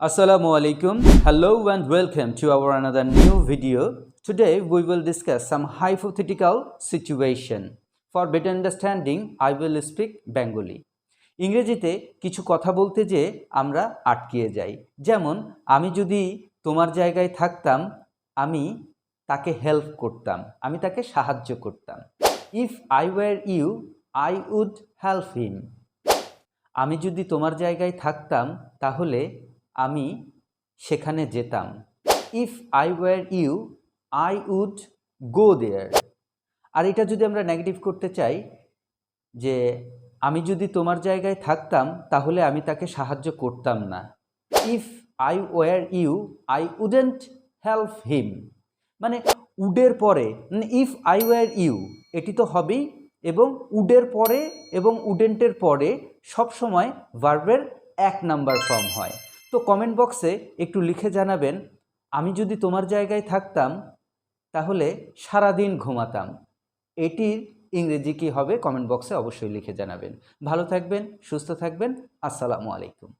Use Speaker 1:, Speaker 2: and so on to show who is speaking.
Speaker 1: Assalamu alaikum. Hello and welcome to our another new video. Today we will discuss some hypothetical situation. For better understanding, I will speak Bengali. ইংরেজিতে কিছু কথা বলতে যে আমরা আটকিয়ে যাই যেমন আমি যদি তোমার জায়গায় থাকতাম আমি তাকে হেল্প করতাম আমি তাকে সাহায্য করতাম if I were you I would help him আমি যদি তোমার জায়গায় থাকতাম তাহলে আমি সেখানে যেতাম। If I were you I would go there আর এটা যদি আমরা নেগেটিভ করতে চাই, যে আমি যদি তোমার জায়গায় থাকতাম, তাহলে আমি তাকে সাহায্য করতাম না। If I were you I wouldn't help him মানে উডের পরে ইফ আই ওয়ার ইউ এটি তো হবেই, এবং উডের পরে এবং উডেন্টের পরে সবসময় ভার্বের এক নাম্বার ফর্ম হয়। তো কমেন্ট বক্সে একটু লিখে জানাবেন, আমি যদি তোমার জায়গায় থাকতাম, তাহলে সারাদিন ঘুমাতাম। এটির ইংরেজি কী হবে কমেন্ট বক্সে অবশ্যই লিখে জানাবেন। ভালো থাকবেন, সুস্থ থাকবেন, আসসালামু আলাইকুম।